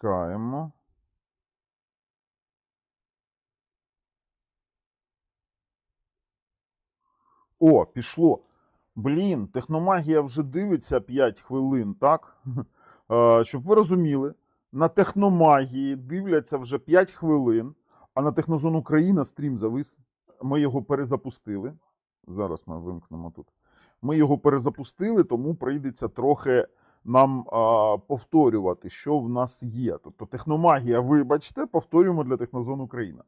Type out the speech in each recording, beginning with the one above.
Чекаємо. О, пішло. Блін, техномагія вже дивиться 5 хвилин, так? Е, Щоб ви розуміли, на техномагії дивляться вже 5 хвилин, а на Технозон Україна стрім завис. Ми його перезапустили. Зараз ми вимкнемо тут. Ми його перезапустили, тому прийдеться трохи нам а, повторювати, що в нас є. Тобто техномагія, вибачте, повторюємо для Технозон Україна.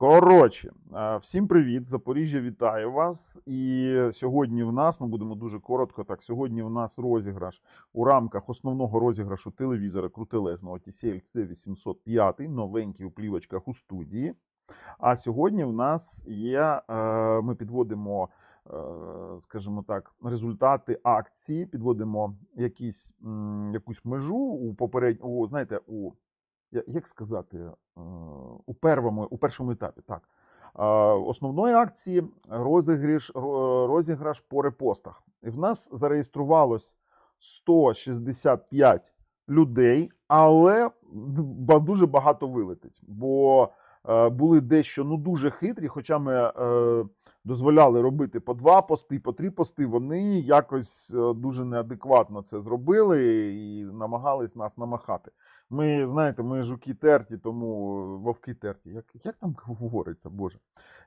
Коротше, всім привіт! Запоріжжя вітаю вас. І сьогодні в нас, ну будемо дуже коротко. Так, сьогодні в нас розіграш у рамках основного розіграшу телевізора крутелезного TCL C805, новенький у плівочках у студії. А сьогодні в нас є, е, ми підводимо, скажімо так, результати акції, підводимо якісь, якусь межу у попередньо, у, знаєте, у як сказати, е, у первому, у першому етапі, так. Е, Основної акції розіграш, розіграш по репостах. І в нас зареєструвалось 165 людей, але дуже багато вилетить. Бо е, були дещо ну дуже хитрі, хоча ми е, дозволяли робити по два пости, по три пости. Вони якось е, дуже неадекватно це зробили і намагались нас намахати. Ми, знаєте, ми жуки терті, тому е, вовки терті. Як, як там говориться, Боже?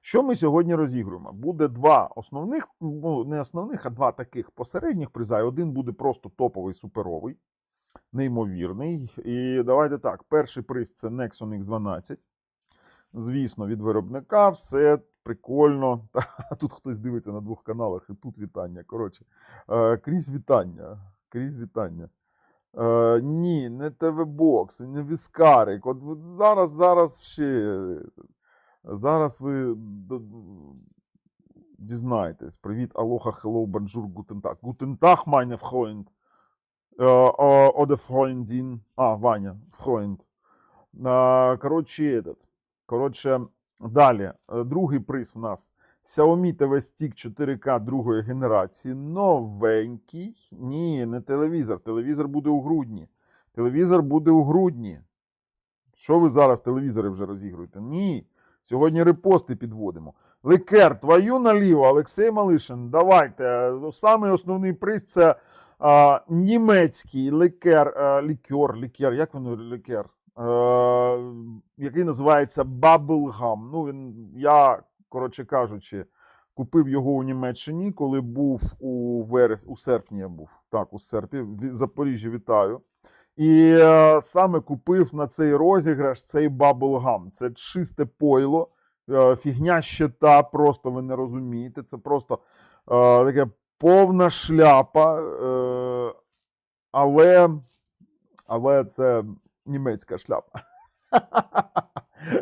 Що ми сьогодні розігруємо? Буде два основних, ну не основних, а два таких посередніх приза. Один буде просто топовий, суперовий, неймовірний. І давайте так: перший приз це Nexon X12. Звісно, від виробника все прикольно. Та, тут хтось дивиться на двох каналах, і тут вітання. Коротше, е, крізь вітання. Крізь вітання. Е, ні, не ТВ-бокс, не Віскарик. От, от зараз, зараз ще. Зараз ви дізнаєтесь. Привіт, алоха, хеллоу, банджур, гутентаг. Гутентаг, meine Freund. Е, Оде Freundin. А, Ваня, Freund. Е, Коротше, этот. Коротше, далі. Е, Другий приз в нас Xiaomi TV Stick 4K другої генерації. Новенький. Ні, не телевізор. Телевізор буде у грудні. Телевізор буде у грудні. Що ви зараз телевізори вже розігруєте? Ні. Сьогодні репости підводимо. Ликер, твою наліво, Олексій Малишин, давайте. Самий основний приз це а, німецький ликер, а, лікер, лікер, як воно лікер? Е, який називається Bubblegum. Ну, він, я, коротше кажучи, купив його у Німеччині, коли був у верес, у серпні я був. Так, у серпні. В Запоріжжі вітаю. І е, саме купив на цей розіграш цей Bubblegum. Це чисте пойло, е, фігня щита, просто ви не розумієте. Це просто таке повна шляпа. Але, але це німецька шляпа.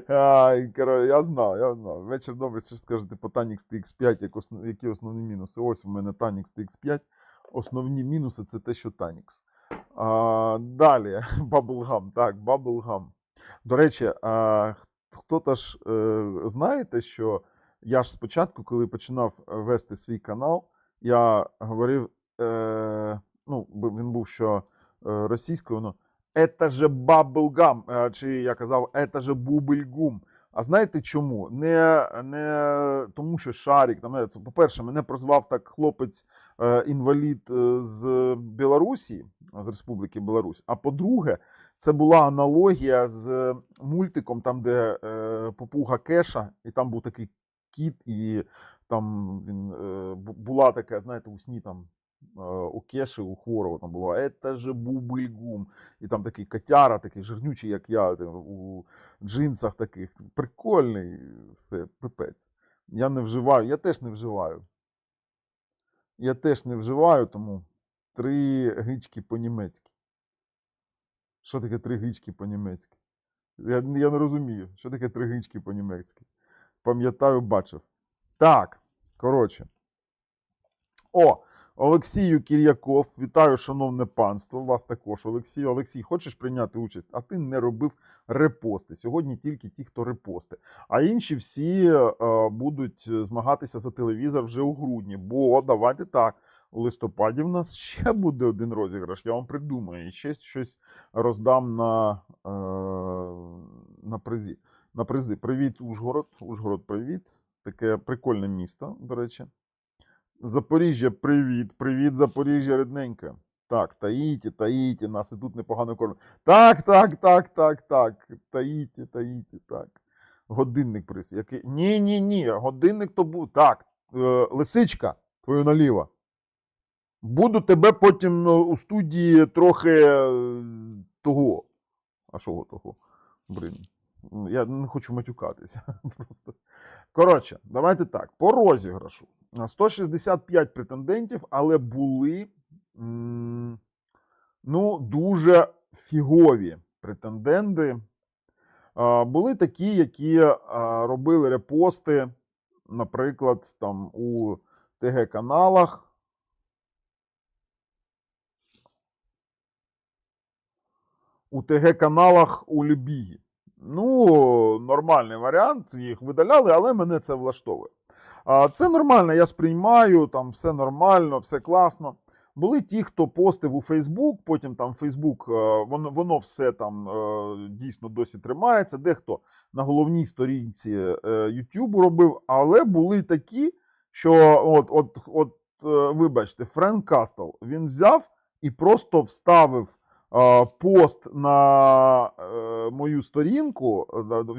Я знав, я знав. Вечір добре, що скажете по Tanix TX5, які основні мінуси. Ось у мене Tanix TX5. Основні мінуси це те, що Tanix. Далі, Bubblegum. Так, Bubblegum. До речі, хто-то ж е, знаєте, що я ж спочатку, коли починав вести свій канал, я говорив, е, ну, він був що е, російською, ну, это же bubblegum, е, чи я казав, это же бубльгум. А знаєте чому? Не, не тому, що е, це, по-перше, мене прозвав так хлопець е, е, з Білорусі, з Республіки Білорусь. А по-друге, це була аналогія з мультиком, там, де е, попуга Кеша, і там був такий кіт, і там він, е, була така, знаєте, у сні там. У Кеші, у хворого там було «Это же бубльгум. І там такий котяра, такий жирнючий, як я, у джинсах таких. Прикольний, все, пипець. Я не вживаю, я теж не вживаю. Я теж не вживаю, тому три гички по-німецьки. Що таке три гички по-німецьки? Я, я не розумію, що таке три гички по-німецьки. Пам'ятаю, бачив. Так, коротше. О, Олексію Кір'яков, вітаю, шановне панство. Вас також, Олексій. Олексій, хочеш прийняти участь? А ти не робив репости. Сьогодні тільки ті, хто репости. А інші всі е, будуть змагатися за телевізор вже у грудні. Бо давайте так. У листопаді в нас ще буде один розіграш. Я вам придумаю. І ще щось роздам на, е, на призі. На призи. Привіт, Ужгород. Ужгород, привіт. Таке прикольне місто, до речі. Запоріжжя, привіт. Привіт, Запоріжжя, рідненьке. Так, Таїті, Таїті, нас і тут непогано кормять. Так, так, так, так, так. Таїті, Таїті, так. Годинник приз. Який... Ні, ні, ні. Годинник то був. Так, е, лисичка, твою наліво. Буду тебе потім е, у студії трохи е, того. А що того? Блін. Я не хочу матюкатися. Просто. Коротше, давайте так. По розіграшу. А, 165 претендентів, але були ну, дуже фігові претенденти. Були такі, які робили репости, наприклад, там у ТГ-каналах. У ТГ-каналах у Любігі. Ну, нормальний варіант, їх видаляли, але мене це влаштовує. Це нормально, я сприймаю, там все нормально, все класно. Були ті, хто постив у Фейсбук, потім там Фейсбук, воно, воно все там е, дійсно досі тримається. Дехто на головній сторінці е, Ютубу робив, але були такі, що от, от, от е, вибачте, Френк Кастел він взяв і просто вставив пост на мою сторінку,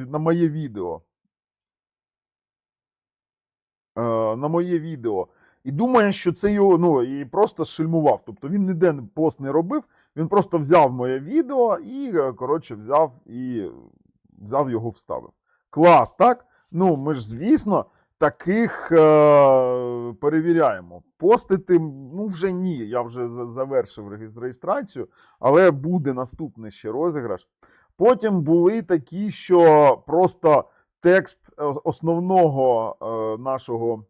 на моє відео. Е, на моє відео. І думає, що це його, ну, і просто шельмував. Тобто він ніде пост не робив, він просто взяв моє відео і, е, коротше, взяв і взяв його вставив. Клас, так? Ну, ми ж, звісно, таких е- перевіряємо. Постити, ну, вже ні. Я вже завершив реєстрацію, але буде наступний ще розіграш. Потім були такі, що просто текст е, основного е, нашого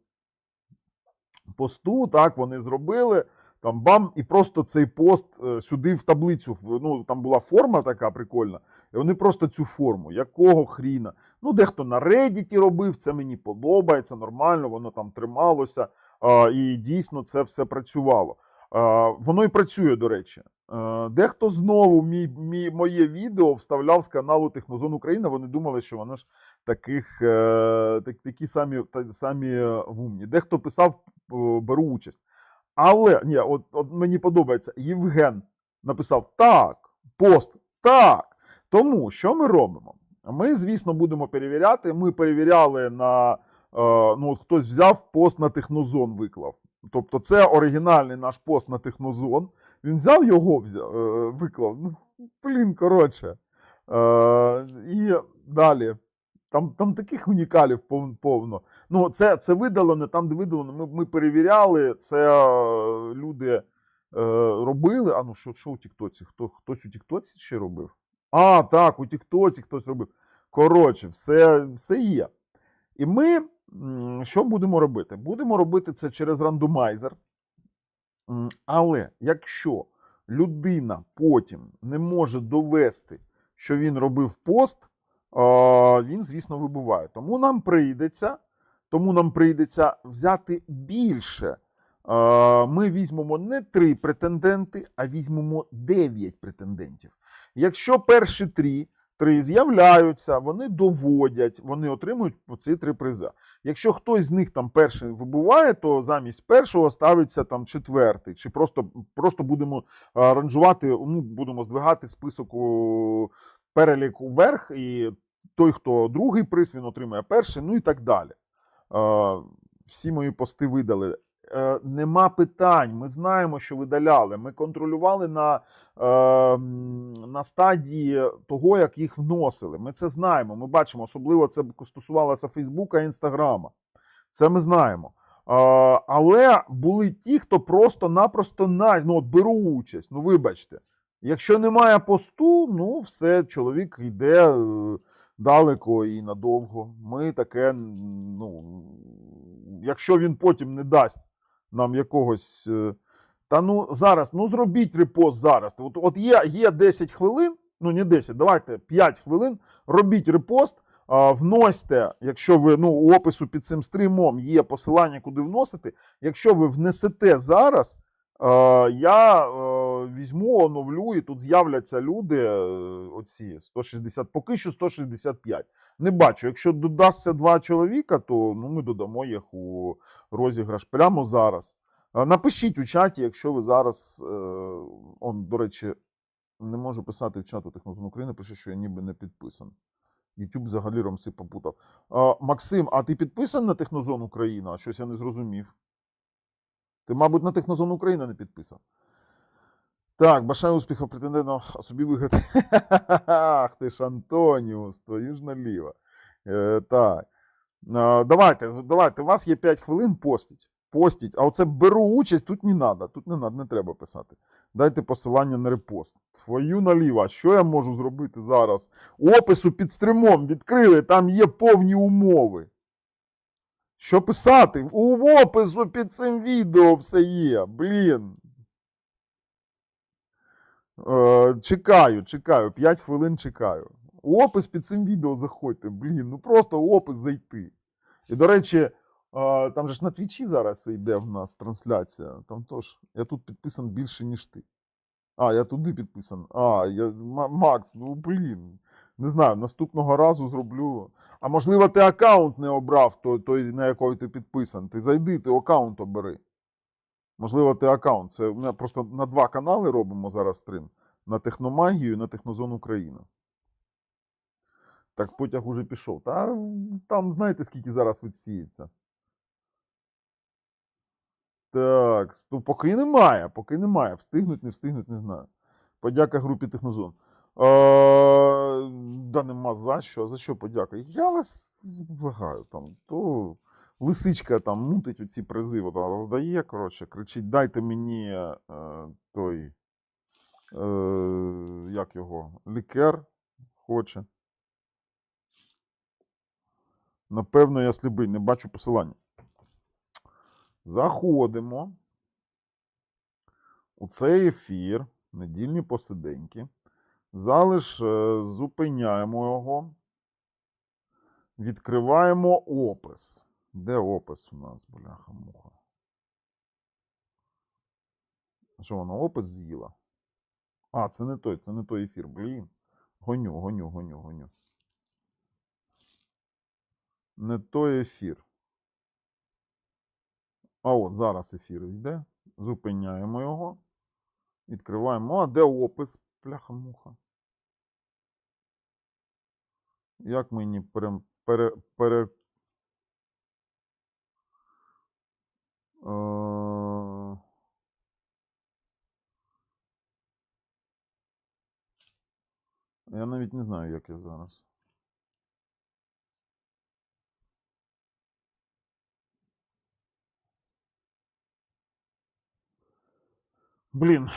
посту, так, вони зробили. Там бам, і просто цей пост е, сюди в таблицю. Ну, там була форма така прикольна, і вони просто цю форму. Якого хріна? Ну, дехто на Reddit робив, це мені подобається, нормально, воно там трималося, і дійсно це все працювало. Воно і працює, до речі. Е, Дехто знову мій, мій, моє відео вставляв з каналу Технозон Україна. Вони думали, що воно ж таких, е, так, такі самі, та, самі е, вумні. Дехто писав, беру участь. Але ні, от, от мені подобається, Євген написав так, пост, так. Тому що ми робимо? Ми, звісно, будемо перевіряти. Ми перевіряли на. Ну, от хтось взяв пост на Технозон, виклав. Тобто, це оригінальний наш пост на Технозон. Він взяв його, взяв, е, виклав. Ну, блін, коротше. Е, і далі. Там, там таких унікалів повно. Ну, це, це видалено, там, де видалено, ми, ми перевіряли, це е, люди е, робили. А ну що, що у Тіктоці? Хто, хтось у Тіктоці ще робив? А, так, у Тіктоці хтось робив. Коротше, все, все є. І ми що будемо робити? Будемо робити це через рандомайзер. Але якщо людина потім не може довести, що він робив пост, він, звісно, вибуває. Тому нам прийдеться, тому нам прийдеться взяти більше. Ми візьмемо не три претенденти, а візьмемо дев'ять претендентів. Якщо перші три, три з'являються, вони доводять, вони отримують ці три призи. Якщо хтось з них там перший вибуває, то замість першого ставиться там четвертий, чи просто, просто будемо а, ранжувати, ну, будемо здвигати список у перелік вверх, і той, хто другий приз, він отримує перший, ну і так далі. Е, Всі мої пости видали. Е, Нема питань. Ми знаємо, що видаляли. Ми контролювали на, е, на стадії того, як їх вносили. Ми це знаємо. Ми бачимо, особливо це стосувалося Фейсбука і Інстаграма. Це ми знаємо. Е, Але були ті, хто просто-напросто на, ну, от беру участь. Ну, вибачте. Якщо немає посту, ну все, чоловік йде далеко і надовго. Ми таке, ну, якщо він потім не дасть нам якогось. е, Та ну зараз, ну зробіть репост зараз. От, от є, є 10 хвилин, ну не 10, давайте 5 хвилин, робіть репост. А, вносьте, якщо ви ну, у опису під цим стрімом є посилання, куди вносити. Якщо ви внесете зараз, а, я е, візьму, оновлю, і тут з'являться люди. е, Оці 160, поки що 165. Не бачу. Якщо додасться два чоловіка, то ну, ми додамо їх у розіграш прямо зараз. Е, Напишіть у чаті, якщо ви зараз. Е, он, до речі, не можу писати в чату Технозон України, пише, що я ніби не підписаний. YouTube взагалі ромси попутав. Максим, а ти підписаний на Технозон Україна? Щось я не зрозумів. Ти, мабуть, на Технозон Україна не підписав. Так, бажаю успіху претендентам, а собі виграти. Ах ти ж Антоніус, твою ж наліво. Е, так. А, давайте, давайте, у вас є 5 хвилин, постіть. Постіть. А оце беру участь, тут не треба, тут не надо, не треба писати. Дайте посилання на репост. Твою наліво, що я можу зробити зараз? Опису під стримом відкрили, там є повні умови. Що писати? У опису під цим відео все є. Блін. Е, чекаю, чекаю. 5 хвилин чекаю. Опис під цим відео заходьте. Блін, ну просто опис зайти. І, до речі, е, там же ж на твічі зараз йде в нас трансляція. Там тож, я тут підписан більше, ніж ти. А, я туди підписан. А, я, Макс, ну блін. Не знаю, наступного разу зроблю. А можливо, ти аккаунт не обрав, той, той на який ти підписан. Ти зайди, ти аккаунт обери. Можливо, ти аккаунт. Це ми просто на два канали робимо зараз стрим: на Техномагію і на Технозон Україна. Так потяг уже пішов. Та там знаєте, скільки зараз відсіється. Так, ну поки немає, поки немає. Встигнуть, не встигнуть, не знаю. Подяка групі Технозон. Е, да нема за що. За що подяка? Я вас благаю там. То лисичка там мутить оці призи, вона роздає, коротше, кричить: дайте мені е, той. Е, як його? Лікер хоче. Напевно, я сліпий, не бачу посилання. Заходимо у цей ефір, недільні посиденьки. Залиш е, зупиняємо його. Відкриваємо опис. Де опис у нас, бляха-муха? Що воно опис з'їла? А, це не той, це не той ефір. Блін. Гоню, гоню, гоню, гоню. Не той ефір. А от зараз ефір йде. Зупиняємо його. Відкриваємо. А де опис? Пляха-муха. Як мені пере, пере, пере, е, Я навіть не знаю, як я зараз. Блін,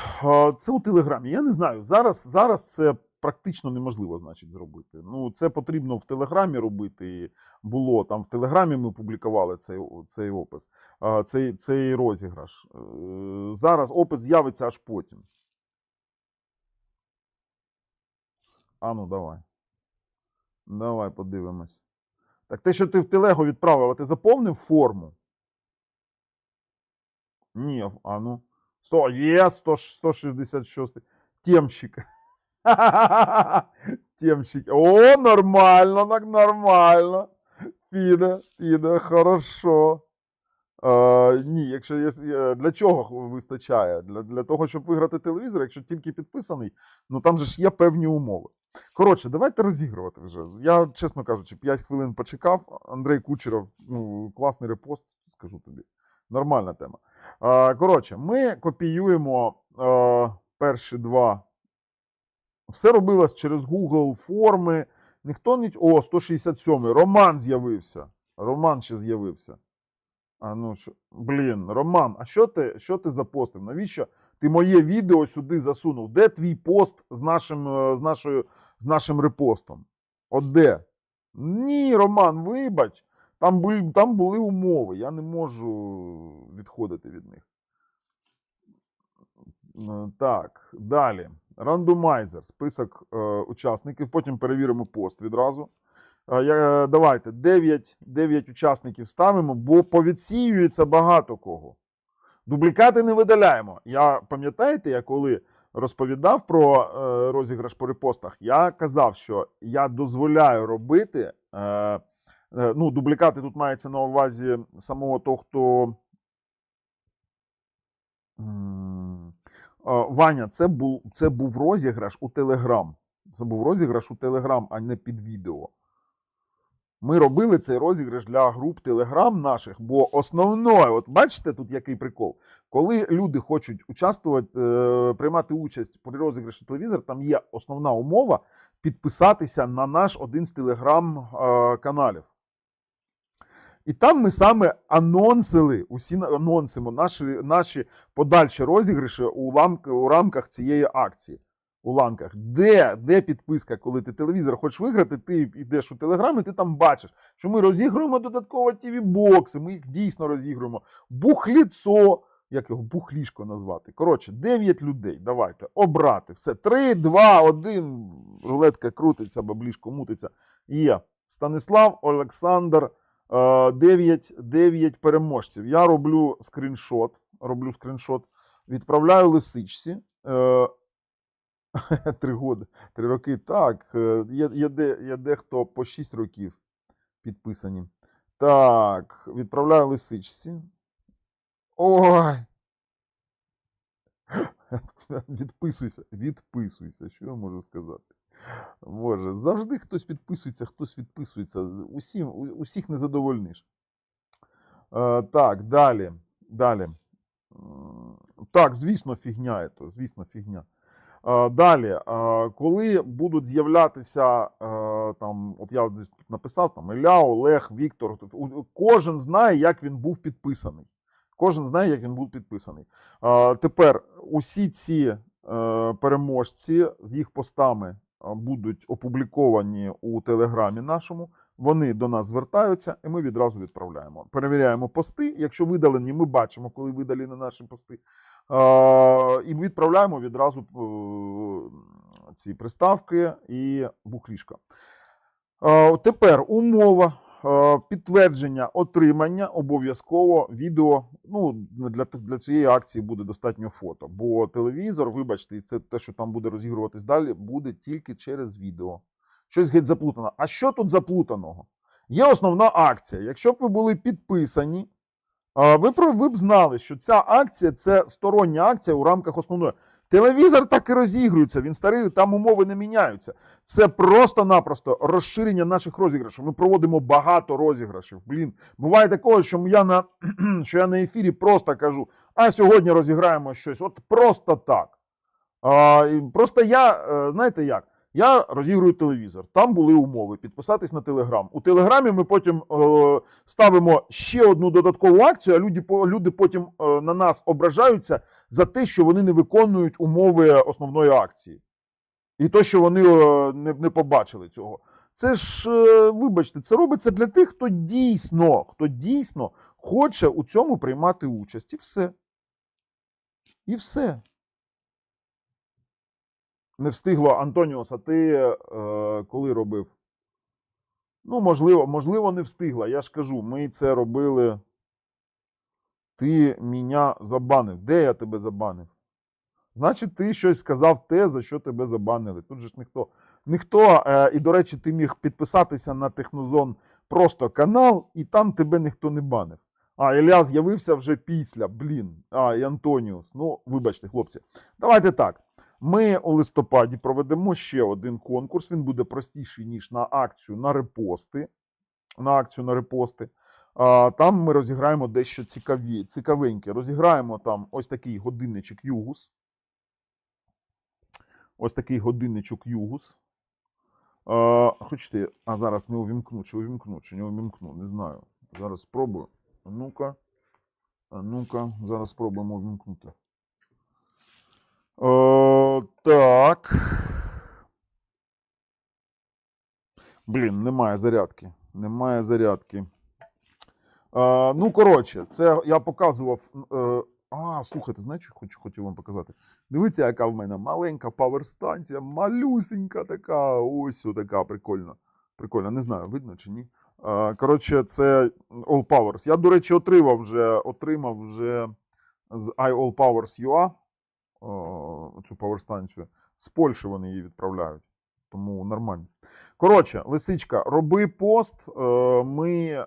це у Телеграмі. Я не знаю. Зараз, зараз це практично неможливо, значить, зробити. Ну, це потрібно в Телеграмі робити. Було там в Телеграмі ми публікували цей, цей опис, цей, цей розіграш. Е, Зараз опис з'явиться аж потім. А ну давай. Давай подивимось. Так те, що ти в телегу відправив, а ти заповнив форму? Ні, а ну. 100, є 100, 166. Темщик. Темщик. О, нормально, так нормально. Піде, піде, хорошо. Е, ні, якщо є, для чого вистачає? Для, для того, щоб виграти телевізор, якщо тільки підписаний, ну там же ж є певні умови. Коротше, давайте розігрувати вже. Я, чесно кажучи, 5 хвилин почекав. Андрей Кучеров, ну, класний репост, скажу тобі. Нормальна тема. Е, коротше, ми копіюємо е, перші два. Все робилось через Google форми. Ніхто не. О, 167-й. Роман з'явився. Роман ще з'явився. А ну що. Блін, Роман, а що ти, що ти запостив? Навіщо ти моє відео сюди засунув? Де твій пост з нашим, е, з нашою, з нашим репостом? От де? Ні, Роман, вибач. Там були, там були умови. Я не можу відходити від них. Е, Так, далі. Рандомайзер, список е, учасників. Потім перевіримо пост відразу. Е, я- Давайте 9, 9 учасників ставимо, бо повідсіюється багато кого. Дублікати не видаляємо. Я пам'ятаєте, я коли розповідав про е, розіграш по репостах, я казав, що я дозволяю робити. Е, е, ну, дублікати тут мається на увазі самого того, хто. Е, Ваня, це був, це був розіграш у Телеграм. Це був розіграш у Телеграм, а не під відео. Ми робили цей розіграш для груп Телеграм наших, бо основною, от бачите, тут який прикол. Коли люди хочуть участвувати, е, приймати участь при розіграші телевізор, там є основна умова підписатися на наш один з телеграм-каналів. І там ми саме анонсили, усі анонсимо наші, наші подальші розіграші у, лам, у рамках цієї акції. У ланках. Де, де підписка, коли ти телевізор хочеш виграти, ти йдеш у Телеграм і ти там бачиш, що ми розігруємо додатково тіві-бокси, ми їх дійсно розігруємо. Бухліцо, як його бухлішко назвати. Коротше, 9 людей. Давайте обрати. Все. 3, 2, 1. Рулетка крутиться, баблішко мутиться. Є. Станислав, Олександр. 9, 9 переможців. Я роблю скріншот. Роблю скріншот. Відправляю лисичці. Е, Три годи, три роки. Так, е, є, є, де, є дехто по 6 років підписані. Так, відправляю лисичці. Ой. Відписуйся, відписуйся. Що я можу сказати? Боже, завжди хтось підписується, хтось відписується. Усім, усіх не задовольниш. Е, так, далі. Далі. Так, звісно, фігня. То, звісно, фігня. Е, Далі, е, коли будуть з'являтися, е, там, от я десь тут написав, там Ілля, Олег, Віктор, кожен знає, як він був підписаний. Кожен знає, як він був підписаний. Е, Тепер усі ці е, переможці з їх постами будуть опубліковані у телеграмі нашому. Вони до нас звертаються, і ми відразу відправляємо. Перевіряємо пости. Якщо видалені, ми бачимо, коли видалені наші пости. І відправляємо відразу е, ці приставки і бухлішка. Е, Тепер умова підтвердження отримання обов'язково відео. Ну, для, для цієї акції буде достатньо фото. Бо телевізор, вибачте, це те, що там буде розігруватись далі, буде тільки через відео. Щось геть заплутано. А що тут заплутаного? Є основна акція. Якщо б ви були підписані, ви, про- ви б знали, що ця акція це стороння акція у рамках основної. Телевізор так і розігрується, він старий, там умови не міняються. Це просто-напросто розширення наших розіграшів. Ми проводимо багато розіграшів. Блін, буває такого, що я на, що я на ефірі просто кажу: а сьогодні розіграємо щось. От просто так. А, просто я, е, знаєте як? Я розігрую телевізор. Там були умови підписатись на телеграм. У телеграмі ми потім е, ставимо ще одну додаткову акцію, а люди, люди потім е, на нас ображаються за те, що вони не виконують умови основної акції. І то, що вони е, не, не побачили цього. Це ж, е, вибачте, це робиться для тих, хто дійсно, хто дійсно хоче у цьому приймати участь. І все. І все. Не встигло, Антоніос, а ти е, коли робив? Ну, можливо, можливо, не встигла. Я ж кажу, ми це робили. Ти мене забанив. Де я тебе забанив? Значить, ти щось сказав те, за що тебе забанили. Тут же ж ніхто. Ніхто, е, і, до речі, ти міг підписатися на Технозон просто канал, і там тебе ніхто не банив. А, Ілля з'явився вже після. Блін. А, і Антоніус. Ну, вибачте, хлопці. Давайте так. Ми у листопаді проведемо ще один конкурс. Він буде простіший, ніж на акцію на репости. На акцію на репости. Там ми розіграємо дещо цікаві, цікавеньке. Розіграємо там ось такий годинничок Югус. Ось такий годинничок Югус. Хочете, а зараз не увімкну, чи увімкну, чи не увімкну, не знаю. Зараз спробую. Ну-ка. Ну-ка, зараз спробуємо увімкнути. Е, так. Блін, немає зарядки. Немає зарядки. Е, ну, коротше, це я показував. Е, а, слухайте, знаєте, що хочу, хотів вам показати? Дивіться, яка в мене маленька паверстанція, малюсенька така. Ось така прикольна. Прикольно, не знаю, видно чи ні. Коротше, це All Powers. Я, до речі, отримав вже, отримав вже з iAllPowers.ua цю поверстанцію. З Польщі вони її відправляють. Тому нормально. Коротше, лисичка, роби пост. е, Ми е,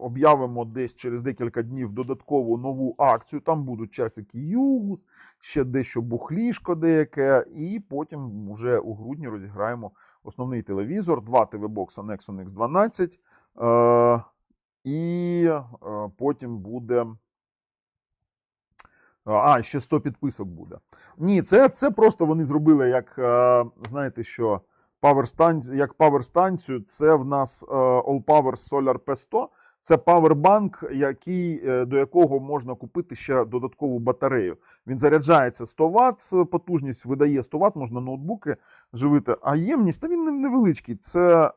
об'явимо десь через декілька днів додаткову нову акцію. Там будуть часики юз, ще дещо бухлішко деяке, і потім вже у грудні розіграємо основний телевізор, два ТВ-бокса Nexon X12. Е, і е, потім буде. А, ще 100 підписок буде. Ні, це, це просто вони зробили як, е, знаєте що, power як паверстанцію. Це в нас е, All Powers Solar P100. Це павербанк, який, е, до якого можна купити ще додаткову батарею. Він заряджається 100 Вт, потужність видає 100 Вт, можна ноутбуки живити. А ємність, та він невеличкий. Це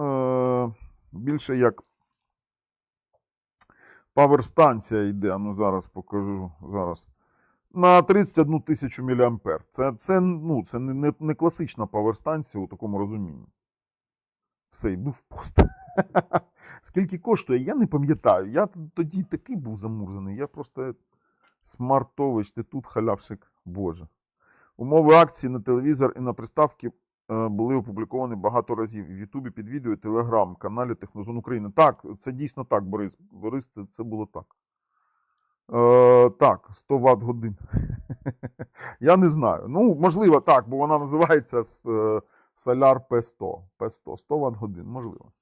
е, більше як паверстанція йде. Ну, зараз покажу. Зараз. На 31 тисячу мА. Це, це, ну, це не, не, не класична паверстанція у такому розумінні. Все, йду в пост. Скільки коштує, я не пам'ятаю. Я тоді такий був замурзаний. Я просто смартович, ти тут халявшик. Боже. Умови акції на телевізор і на приставки були опубліковані багато разів. В Ютубі під відео, і Телеграм, каналі Технозон України. Так, це дійсно так, Борис. Борис, це, це було так. Е, так, 100 Вт годин. Я не знаю. Ну, можливо, так, бо вона називається е, Solar P100. P100, 100 Вт годин, можливо.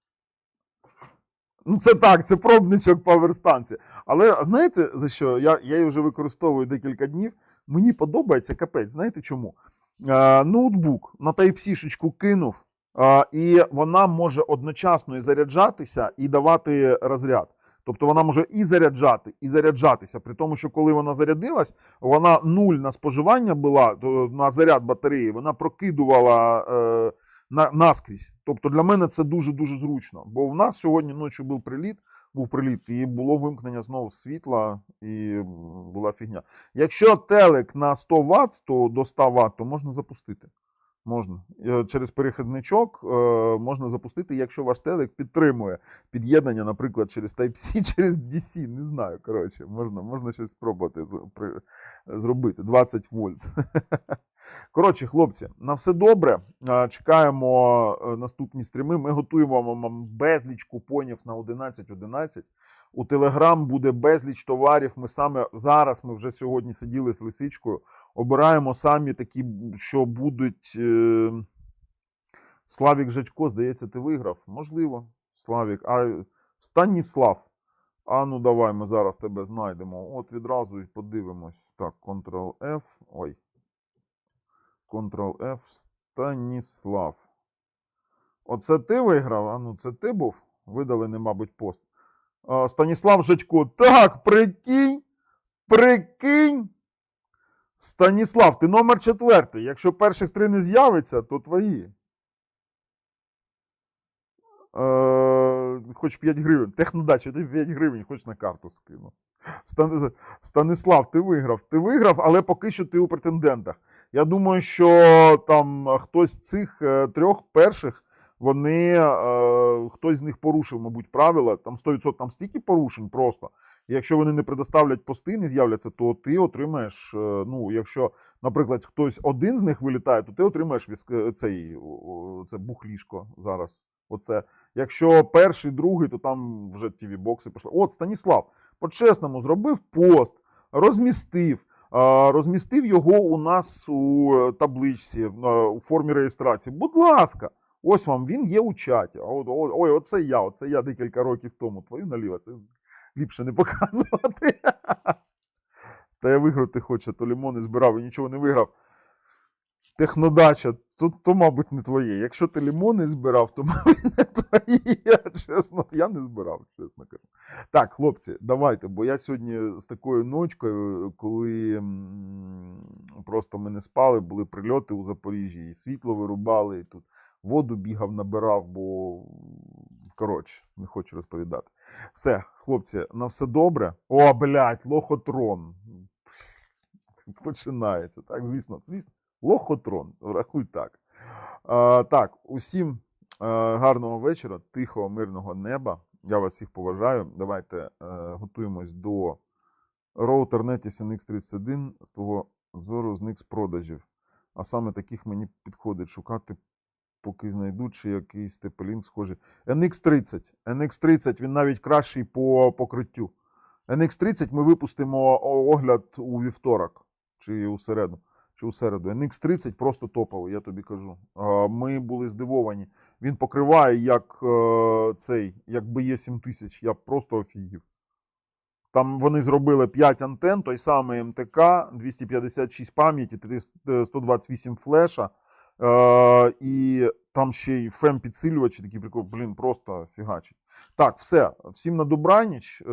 Ну, це так, це пробничок паверстанції. Але знаєте, за що? Я, я її вже використовую декілька днів. Мені подобається капець. Знаєте чому? Е, ноутбук на Type-C-шечку кинув, е, і вона може одночасно і заряджатися, і давати розряд. Тобто вона може і заряджати, і заряджатися. При тому, що коли вона зарядилась, вона нуль на споживання була на заряд батареї, вона прокидувала е, на, наскрізь. Тобто для мене це дуже-дуже зручно. Бо в нас сьогодні ночі був приліт, був приліт, і було вимкнення знову світла, і була фігня. Якщо телек на 100 Вт, то до 100 Вт, то можна запустити. Можна. Е, Через перехідничок е, можна запустити, якщо ваш телек підтримує під'єднання, наприклад, через Type-C, через DC. Не знаю. Коротше, можна, можна щось спробувати зробити. 20 вольт. Коротше, хлопці, на все добре. Е, Чекаємо е, наступні стріми. Ми готуємо вам безліч купонів на 11.11. У Телеграм буде безліч товарів. Ми саме зараз, ми вже сьогодні сиділи з лисичкою. Обираємо самі такі, що будуть. Е... Славік Жадько, здається, ти виграв. Можливо, Славік. А Станіслав. А ну давай ми зараз тебе знайдемо. От відразу і подивимось. Так, Ctrl-F. Ой. Ctrl-F. Станіслав. Оце ти виграв? А ну це ти був? Видалений, мабуть, пост. А, Станіслав Житько. Так, прикинь. Прикинь. Станіслав, ти номер четвертий. Якщо перших три не з'явиться, то твої. Е, хоч 5 гривень. Технодача, тобі 5 гривень, хоч на карту скину. Стан- Станислав, ти виграв. Ти виграв, але поки що ти у претендентах. Я думаю, що там хтось з цих е, трьох перших, вони, е, хтось з них порушив, мабуть, правила. Там 100% там стільки порушень просто. Якщо вони не предоставлять пости, не з'являться, то ти отримаєш. Ну, якщо, наприклад, хтось один з них вилітає, то ти отримаєш цей, це бухлішко зараз. Оце. Якщо перший, другий, то там вже тіві бокси пішли. От Станіслав, по-чесному, зробив пост, розмістив. Розмістив його у нас у е, табличці е, у формі реєстрації. Будь ласка, ось вам він є у чаті. Ой, оце я, оце я декілька років тому. Твою наліво, це ліпше не показувати. Та я виграти хочу, то лімони збирав і нічого не виграв. Технодача, то, то, мабуть, не твоє. Якщо ти лімони збирав, то, мабуть, не твоє. Чесно, я не збирав, чесно кажу. Так, хлопці, давайте, бо я сьогодні з такою ночкою, коли просто ми не спали, були прильоти у Запоріжжі, і світло вирубали, і тут воду бігав, набирав, бо коротше, не хочу розповідати. Все, хлопці, на все добре. О, блядь, лохотрон. Починається. Так, звісно, звісно. Лохотрон, рахуй так. А, так, усім гарного вечора, тихого, мирного неба. Я вас всіх поважаю. Давайте е, готуємось до роутер Netis NX31 з того зору з Nix продажів. А саме таких мені підходить шукати, поки знайду, чи якийсь тепелін схожий. NX30. NX30 він навіть кращий по покриттю. NX30 ми випустимо огляд у вівторок чи у середу. Чи у середу. NX30 просто топовий, я тобі кажу. Ми були здивовані. Він покриває як е, цей, як BE7000. Я просто офігів. Там вони зробили 5 антен, той самий МТК, 256 пам'яті, 128 флеша. Е, і там ще й фем підсилювачі такі прикольні. Блін, просто фігачить. Так, все. Всім на добраніч. Е,